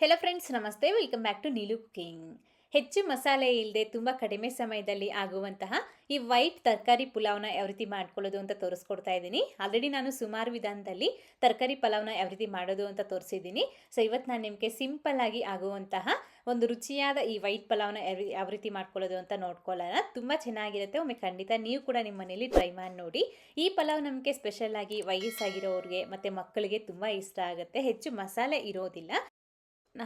Hello friends ನಮಸ್ತೆ. Welcome back to Neelu cooking ಹೆಚ್ಚು ಮಸಾಲೆ ಇಲ್ಲದೆ ತುಂಬ ಕಡಿಮೆ ಸಮಯದಲ್ಲಿ ಆಗುವಂತಹ ಈ ವೈಟ್ ತರಕಾರಿ ಪುಲಾವ್ನ ಯಾವ ರೀತಿ ಮಾಡ್ಕೊಳ್ಳೋದು ಅಂತ ತೋರಿಸ್ಕೊಡ್ತಾ ಇದ್ದೀನಿ. ಆಲ್ರೆಡಿ ನಾನು ಸುಮಾರು ವಿಧಾನದಲ್ಲಿ ತರಕಾರಿ ಪಲಾವ್ನ ಯಾವ ರೀತಿ ಮಾಡೋದು ಅಂತ ತೋರಿಸಿದ್ದೀನಿ. ಸೊ ಇವತ್ತು ನಾನು ನಿಮಗೆ ಸಿಂಪಲ್ ಆಗಿ ಆಗುವಂತಹ ಒಂದು ರುಚಿಯಾದ ಈ ವೈಟ್ ಪಲಾವ್ನ ಯಾವ ರೀತಿ ಮಾಡ್ಕೊಳ್ಳೋದು ಅಂತ ನೋಡ್ಕೊಳ್ಳೋಣ. ತುಂಬ ಚೆನ್ನಾಗಿರುತ್ತೆ. ಒಮ್ಮೆ ಖಂಡಿತ ನೀವು ಕೂಡ ನಿಮ್ಮ ಮನೇಲಿ ಟ್ರೈ ಮಾಡಿ ನೋಡಿ. ಈ ಪಲಾವ್ ನಮಗೆ ಸ್ಪೆಷಲ್ ಆಗಿ ವಯಸ್ಸಾಗಿರೋರಿಗೆ ಮತ್ತು ಮಕ್ಕಳಿಗೆ ತುಂಬ ಇಷ್ಟ ಆಗುತ್ತೆ. ಹೆಚ್ಚು ಮಸಾಲೆ ಇರೋದಿಲ್ಲ.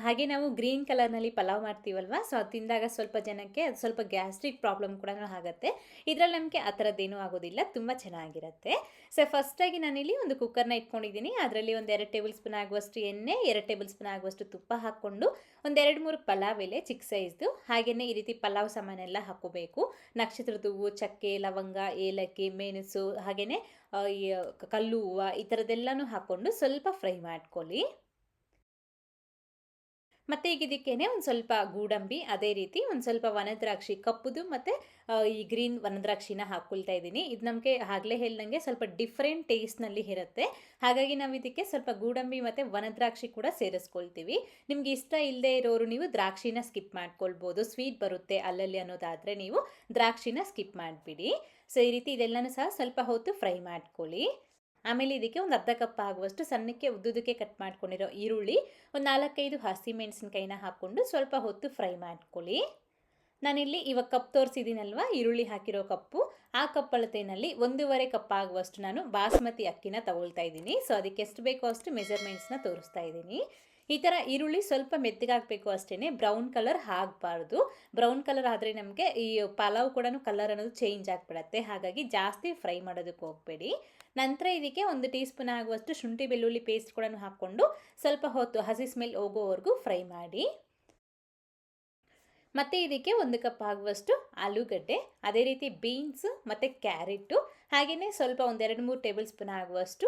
ಹಾಗೆ ನಾವು ಗ್ರೀನ್ ಕಲರ್ನಲ್ಲಿ ಪಲಾವ್ ಮಾಡ್ತೀವಲ್ವ? ಸೊ ಅದು ತಿಂದಾಗ ಸ್ವಲ್ಪ ಜನಕ್ಕೆ ಅದು ಸ್ವಲ್ಪ ಗ್ಯಾಸ್ಟ್ರಿಕ್ ಪ್ರಾಬ್ಲಮ್ ಕೂಡ ಆಗುತ್ತೆ. ಇದರಲ್ಲಿ ನಮಗೆ ಆ ಥರದ್ದೇನೂ ಆಗೋದಿಲ್ಲ. ತುಂಬ ಚೆನ್ನಾಗಿರುತ್ತೆ. ಸೊ ಫಸ್ಟಾಗಿ ನಾನಿಲ್ಲಿ ಒಂದು ಕುಕ್ಕರ್ನ ಇಟ್ಕೊಂಡಿದ್ದೀನಿ. ಅದರಲ್ಲಿ ಒಂದು ಎರಡು ಟೇಬಲ್ ಸ್ಪೂನ್ ಆಗುವಷ್ಟು ಎಣ್ಣೆ, ಎರಡು ಟೇಬಲ್ ಸ್ಪೂನ್ ಆಗುವಷ್ಟು ತುಪ್ಪ ಹಾಕ್ಕೊಂಡು ಒಂದೆರಡು ಮೂರು ಪಲಾವ್ ಎಲೆ ಚಿಕ್ಕ ಸೈಜ್ದು. ಹಾಗೆಯೇ ಈ ರೀತಿ ಪಲಾವ್ ಸಾಮಾನೆಲ್ಲ ಹಾಕೋಬೇಕು ನಕ್ಷತ್ರದ ಹೂವು, ಚಕ್ಕೆ, ಲವಂಗ, ಏಲಕ್ಕಿ, ಮೆಣಸು ಹಾಗೆಯೇ ಕಲ್ಲು, ಹೂವು ಈ ಥರದ್ದೆಲ್ಲನೂ ಹಾಕ್ಕೊಂಡು ಸ್ವಲ್ಪ ಫ್ರೈ ಮಾಡ್ಕೊಳ್ಳಿ. ಮತ್ತು ಈಗ ಇದಕ್ಕೇನೆ ಒಂದು ಸ್ವಲ್ಪ ಗೂಡಂಬಿ, ಅದೇ ರೀತಿ ಒಂದು ಸ್ವಲ್ಪ ವನದ್ರಾಕ್ಷಿ ಕಪ್ಪುದು ಮತ್ತು ಈ ಗ್ರೀನ್ ವನದ್ರಾಕ್ಷಿನ ಹಾಕ್ಕೊಳ್ತಾ ಇದ್ದೀನಿ. ಇದು ನಮಗೆ ಆಗಲೇ ಹೇಳ್ದಂಗೆ ಸ್ವಲ್ಪ ಡಿಫ್ರೆಂಟ್ ಟೇಸ್ಟ್ನಲ್ಲಿ ಇರುತ್ತೆ. ಹಾಗಾಗಿ ನಾವು ಇದಕ್ಕೆ ಸ್ವಲ್ಪ ಗೂಡಂಬಿ ಮತ್ತು ವನದ್ರಾಕ್ಷಿ ಕೂಡ ಸೇರಿಸ್ಕೊಳ್ತೀವಿ. ನಿಮ್ಗೆ ಇಷ್ಟ ಇಲ್ಲದೆ ಇರೋರು ನೀವು ದ್ರಾಕ್ಷಿನ ಸ್ಕಿಪ್ ಮಾಡ್ಕೊಳ್ಬೋದು. ಸ್ವೀಟ್ ಬರುತ್ತೆ ಅಲ್ಲಲ್ಲಿ ಅನ್ನೋದಾದರೆ ನೀವು ದ್ರಾಕ್ಷಿನ ಸ್ಕಿಪ್ ಮಾಡಿಬಿಡಿ. ಸೊ ಈ ರೀತಿ ಇದೆಲ್ಲನೂ ಸಹ ಸ್ವಲ್ಪ ಹೊತ್ತು ಫ್ರೈ ಮಾಡ್ಕೊಳ್ಳಿ. ಆಮೇಲೆ ಇದಕ್ಕೆ ಒಂದು ಅರ್ಧ ಕಪ್ ಆಗುವಷ್ಟು ಸಣ್ಣಕ್ಕೆ ಉದ್ದುದಕ್ಕೆ ಕಟ್ ಮಾಡ್ಕೊಂಡಿರೋ ಈರುಳ್ಳಿ, ಒಂದು ನಾಲ್ಕೈದು ಹಸಿಮೆಣಸಿನ್ಕಾಯಿನ ಹಾಕ್ಕೊಂಡು ಸ್ವಲ್ಪ ಹೊತ್ತು ಫ್ರೈ ಮಾಡ್ಕೊಳ್ಳಿ. ನಾನಿಲ್ಲಿ ಇವಾಗ ಕಪ್ ತೋರಿಸಿದ್ದೀನಲ್ವ, ಈರುಳ್ಳಿ ಹಾಕಿರೋ ಕಪ್ಪು. ಆ ಕಪ್ ಅಳತೆಯಲ್ಲಿ ಒಂದೂವರೆ ಕಪ್ ಆಗುವಷ್ಟು ನಾನು ಬಾಸ್ಮತಿ ಅಕ್ಕಿನ ತಗೊಳ್ತಾ ಇದ್ದೀನಿ. ಸೊ ಅದಕ್ಕೆ ಎಷ್ಟು ಬೇಕೋ ಅಷ್ಟು ಮೆಜರ್ಮೆಂಟ್ಸ್ನ ತೋರಿಸ್ತಾ ಇದ್ದೀನಿ. ಈ ಥರ ಈರುಳ್ಳಿ ಸ್ವಲ್ಪ ಮೆತ್ತಗಾಗಬೇಕು ಅಷ್ಟೇ ಬ್ರೌನ್ ಕಲರ್ ಆಗಬಾರ್ದು. ಬ್ರೌನ್ ಕಲರ್ ಆದರೆ ನಮಗೆ ಈ ಪಲಾವ್ ಕೂಡ ಕಲರ್ ಅನ್ನೋದು ಚೇಂಜ್ ಆಗಿಬಿಡತ್ತೆ. ಹಾಗಾಗಿ ಜಾಸ್ತಿ ಫ್ರೈ ಮಾಡೋದಕ್ಕೆ ಹೋಗಬೇಡಿ. ನಂತರ ಇದಕ್ಕೆ ಒಂದು ಟೀ ಸ್ಪೂನ್ ಆಗುವಷ್ಟು ಶುಂಠಿ ಬೆಳ್ಳುಳ್ಳಿ ಪೇಸ್ಟ್ ಕೂಡ ಹಾಕ್ಕೊಂಡು ಸ್ವಲ್ಪ ಹೊತ್ತು ಹಸಿ ಸ್ಮೆಲ್ ಹೋಗೋವರೆಗೂ ಫ್ರೈ ಮಾಡಿ. ಮತ್ತು ಇದಕ್ಕೆ ಒಂದು ಕಪ್ ಆಗುವಷ್ಟು ಆಲೂಗಡ್ಡೆ, ಅದೇ ರೀತಿ ಬೀನ್ಸ್ ಮತ್ತು ಕ್ಯಾರೆಟು ಹಾಗೆಯೇ ಸ್ವಲ್ಪ ಒಂದೆರಡು ಮೂರು ಟೇಬಲ್ ಸ್ಪೂನ್ ಆಗುವಷ್ಟು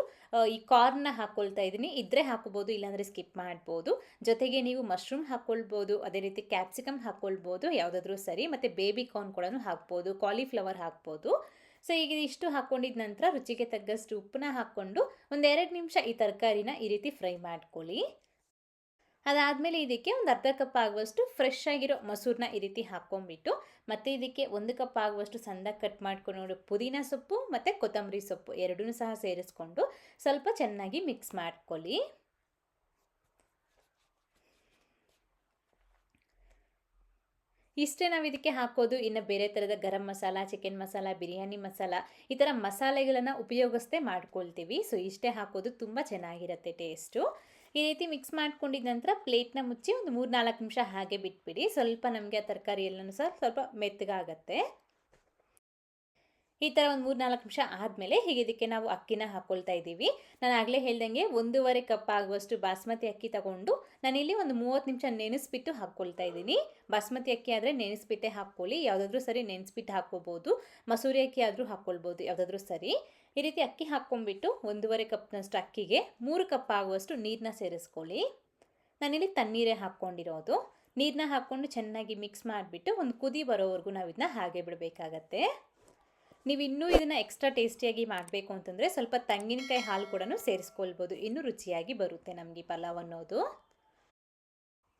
ಈ ಕಾರ್ನ್ನ ಹಾಕ್ಕೊಳ್ತಾ ಇದ್ದೀನಿ. ಇದ್ದರೆ ಹಾಕೋಬೋದು, ಇಲ್ಲಾಂದರೆ ಸ್ಕಿಪ್ ಮಾಡ್ಬೋದು. ಜೊತೆಗೆ ನೀವು ಮಶ್ರೂಮ್ ಹಾಕ್ಕೊಳ್ಬೋದು ಅದೇ ರೀತಿ ಕ್ಯಾಪ್ಸಿಕಮ್ ಹಾಕ್ಕೊಳ್ಬೋದು ಯಾವುದಾದ್ರೂ ಸರಿ. ಮತ್ತು ಬೇಬಿ ಕಾರ್ನ್ ಕೂಡ ಹಾಕ್ಬೋದು ಕಾಲಿಫ್ಲವರ್ ಹಾಕ್ಬೋದು. ಸೊ ಈಗ ಇಷ್ಟು ಹಾಕ್ಕೊಂಡಿದ ನಂತರ ರುಚಿಗೆ ತಗ್ಗಷ್ಟು ಉಪ್ಪನ್ನ ಹಾಕ್ಕೊಂಡು ಒಂದೆರಡು ನಿಮಿಷ ಈ ತರಕಾರಿನ ಈ ರೀತಿ ಫ್ರೈ ಮಾಡ್ಕೊಳ್ಳಿ. ಅದಾದಮೇಲೆ ಇದಕ್ಕೆ ಒಂದು ಅರ್ಧ ಕಪ್ ಆಗುವಷ್ಟು ಫ್ರೆಶ್ ಆಗಿರೋ ಮೊಸರನ್ನ ಈ ರೀತಿ ಹಾಕ್ಕೊಂಡ್ಬಿಟ್ಟು, ಮತ್ತು ಇದಕ್ಕೆ ಒಂದು ಕಪ್ ಆಗುವಷ್ಟು ಸಂದ ಕಟ್ ಮಾಡ್ಕೊಂಡು ಪುದೀನ ಸೊಪ್ಪು ಮತ್ತು ಕೊತ್ತಂಬರಿ ಸೊಪ್ಪು ಎರಡೂ ಸಹ ಸೇರಿಸ್ಕೊಂಡು ಸ್ವಲ್ಪ ಚೆನ್ನಾಗಿ ಮಿಕ್ಸ್ ಮಾಡ್ಕೊಳ್ಳಿ. ಇಷ್ಟೇ ನಾವು ಇದಕ್ಕೆ ಹಾಕೋದು, ಇನ್ನು ಬೇರೆ ಥರದ ಗರಂ ಮಸಾಲ ಚಿಕನ್ ಮಸಾಲ, ಬಿರಿಯಾನಿ ಮಸಾಲ, ಈ ಥರ ಮಸಾಲೆಗಳನ್ನು ಉಪಯೋಗಿಸ್ತೇ ಮಾಡ್ಕೊಳ್ತೀವಿ. ಸೊ ಇಷ್ಟೇ ಹಾಕೋದು, ತುಂಬ ಚೆನ್ನಾಗಿರುತ್ತೆ ಟೇಸ್ಟು ಈ ರೀತಿ ಮಿಕ್ಸ್ ಮಾಡ್ಕೊಂಡಿದ ನಂತರ ಪ್ಲೇಟ್ನ ಮುಚ್ಚಿ ಒಂದು ಮೂರು ನಾಲ್ಕು ನಿಮಿಷ ಹಾಗೆ ಬಿಟ್ಬಿಡಿ. ಸ್ವಲ್ಪ ನಮಗೆ ಆ ತರಕಾರಿ ಎಲ್ಲನೂ ಸಹ ಸ್ವಲ್ಪ ಮೆತ್ತಗಾಗತ್ತೆ. ಈ ಥರ ಒಂದು ಮೂರು ನಾಲ್ಕು ನಿಮಿಷ ಆದಮೇಲೆ ಹೀಗೆ ಇದಕ್ಕೆ ನಾವು ಅಕ್ಕಿನ ಹಾಕ್ಕೊಳ್ತಾ ಇದ್ದೀವಿ. ನಾನು ಆಗಲೇ ಹೇಳ್ದಂಗೆ ಒಂದೂವರೆ ಕಪ್ ಆಗುವಷ್ಟು ಬಾಸ್ಮತಿ ಅಕ್ಕಿ ತಗೊಂಡು ನಾನಿಲ್ಲಿ ಒಂದು ಮೂವತ್ತು ನಿಮಿಷ ನೆನೆಸ್ಬಿಟ್ಟು ಹಾಕ್ಕೊಳ್ತಾ ಇದ್ದೀನಿ. ಬಾಸ್ಮತಿ ಅಕ್ಕಿ ಆದರೆ ನೆನೆಸ್ಬಿಟ್ಟೆ ಹಾಕ್ಕೊಳ್ಳಿ. ಯಾವುದಾದ್ರೂ ಸರಿ ನೆನೆಸ್ಬಿಟ್ಟು ಹಾಕ್ಕೋಬೋದು. ಮಸೂರಿ ಅಕ್ಕಿ ಆದರೂ ಹಾಕ್ಕೊಳ್ಬೋದು. ಯಾವುದಾದ್ರೂ ಸರಿ. ಈ ರೀತಿ ಅಕ್ಕಿ ಹಾಕ್ಕೊಂಡ್ಬಿಟ್ಟು ಒಂದೂವರೆ ಕಪ್ನಷ್ಟು ಅಕ್ಕಿಗೆ ಮೂರು ಕಪ್ ಆಗುವಷ್ಟು ನೀರನ್ನ ಸೇರಿಸ್ಕೊಳ್ಳಿ. ನಾನಿಲ್ಲಿ ತಣ್ಣೀರೇ ಹಾಕ್ಕೊಂಡಿರೋದು. ನೀರನ್ನ ಹಾಕ್ಕೊಂಡು ಚೆನ್ನಾಗಿ ಮಿಕ್ಸ್ ಮಾಡಿಬಿಟ್ಟು ಒಂದು ಕುದಿ ಬರೋವರೆಗೂ ನಾವು ಇದನ್ನ ಹಾಗೆ ಬಿಡಬೇಕಾಗತ್ತೆ. ನೀವು ಇನ್ನೂ ಇದನ್ನು ಎಕ್ಸ್ಟ್ರಾ ಟೇಸ್ಟಿಯಾಗಿ ಮಾಡಬೇಕು ಅಂತಂದರೆ ಸ್ವಲ್ಪ ತೆಂಗಿನಕಾಯಿ ಹಾಲು ಕೂಡ ಸೇರಿಸ್ಕೊಳ್ಬೋದು. ಇನ್ನೂ ರುಚಿಯಾಗಿ ಬರುತ್ತೆ ನಮಗೆ ಪಲಾವ್ ಅನ್ನೋದು.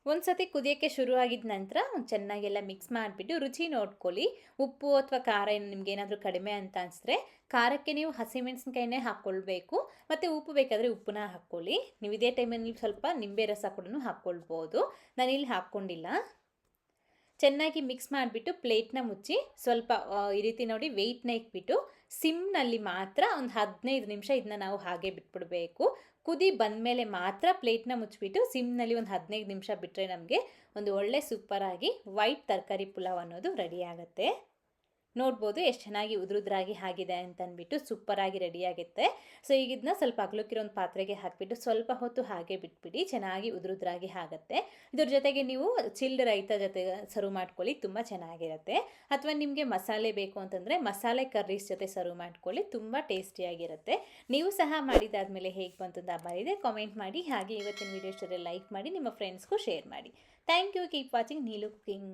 ಒಂದು ಸತಿ ಕುದಿಯೋಕ್ಕೆ ಶುರು ಆಗಿದ ನಂತರ ಚೆನ್ನಾಗೆಲ್ಲ ಮಿಕ್ಸ್ ಮಾಡಿಬಿಟ್ಟು ರುಚಿ ನೋಡ್ಕೊಳ್ಳಿ. ಉಪ್ಪು ಅಥವಾ ಖಾರ ಏನು ನಿಮ್ಗೆ ಏನಾದರೂ ಕಡಿಮೆ ಅಂತ ಅನಿಸಿದ್ರೆ ಖಾರಕ್ಕೆ ನೀವು ಹಸಿಮೆಣಸಿನ್ಕಾಯಿನೇ ಹಾಕ್ಕೊಳ್ಬೇಕು ಮತ್ತು ಉಪ್ಪು ಬೇಕಾದರೆ ಉಪ್ಪನ್ನ ಹಾಕ್ಕೊಳ್ಳಿ. ನೀವು ಇದೇ ಟೈಮಲ್ಲಿ ಸ್ವಲ್ಪ ನಿಂಬೆ ರಸ ಕೂಡ ಹಾಕ್ಕೊಳ್ಬೋದು ಇಲ್ಲಿ ಹಾಕ್ಕೊಂಡಿಲ್ಲ ಚೆನ್ನಾಗಿ ಮಿಕ್ಸ್ ಮಾಡಿಬಿಟ್ಟು ಪ್ಲೇಟ್ನ ಮುಚ್ಚಿ ಸ್ವಲ್ಪ ಈ ರೀತಿ ನೋಡಿ ವೆಯ್ಟ್ನ ಇಟ್ಬಿಟ್ಟು ಸಿಮ್ನಲ್ಲಿ ಮಾತ್ರ ಒಂದು ಹದಿನೈದು ನಿಮಿಷ ಇದನ್ನ ನಾವು ಹಾಗೆ ಬಿಟ್ಬಿಡಬೇಕು. ಕುದಿ ಬಂದಮೇಲೆ ಮಾತ್ರ ಪ್ಲೇಟ್ನ ಮುಚ್ಚಿಬಿಟ್ಟು ಸಿಮ್ನಲ್ಲಿ ಒಂದು ಹದಿನೈದು ನಿಮಿಷ ಬಿಟ್ಟರೆ ನಮಗೆ ಒಂದು ಒಳ್ಳೆ ಸೂಪರಾಗಿ ವೈಟ್ ತರಕಾರಿ ಪುಲಾವ್ ಅನ್ನೋದು ರೆಡಿ ಆಗುತ್ತೆ. ನೋಡ್ಬೋದು ಎಷ್ಟು ಚೆನ್ನಾಗಿ ಉದುರುದ್ರಾಗಿ ಆಗಿದೆ ಅಂತ ಅಂದ್ಬಿಟ್ಟು ಸೂಪರಾಗಿ ರೆಡಿ ಆಗುತ್ತೆ. ಸೊ ಈಗ ಇದನ್ನ ಸ್ವಲ್ಪ ಅಗಲಕ್ಕಿರೋ ಒಂದು ಪಾತ್ರೆಗೆ ಹಾಕಿಬಿಟ್ಟು ಸ್ವಲ್ಪ ಹೊತ್ತು ಹಾಗೆ ಬಿಟ್ಬಿಡಿ, ಚೆನ್ನಾಗಿ ಉದುರುದ್ರಾಗಿ ಆಗುತ್ತೆ. ಇದ್ರ ಜೊತೆಗೆ ನೀವು ಚಿಲ್ಡ್ ರೈತ ಜೊತೆ ಸರ್ವ್ ಮಾಡ್ಕೊಳ್ಳಿ, ತುಂಬ ಚೆನ್ನಾಗಿರುತ್ತೆ. ಅಥವಾ ನಿಮಗೆ ಮಸಾಲೆ ಬೇಕು ಅಂತಂದರೆ ಮಸಾಲೆ ಕರ್ರೀಸ್ ಜೊತೆ ಸರ್ವ್ ಮಾಡ್ಕೊಳ್ಳಿ, ತುಂಬ ಟೇಸ್ಟಿಯಾಗಿರುತ್ತೆ ನೀವು ಸಹ ಮಾಡಿದಾದ್ಮೇಲೆ ಹೇಗೆ ಬಂತು ಅಂತ ಕಾಮೆಂಟ್ ಮಾಡಿ, ಹಾಗೆ ಇವತ್ತಿನ ವಿಡಿಯೋ ಇಷ್ಟರಲ್ಲಿ ಲೈಕ್ ಮಾಡಿ, ನಿಮ್ಮ ಫ್ರೆಂಡ್ಸ್ಗೂ ಶೇರ್ ಮಾಡಿ. Thank you keep watching Neelu cooking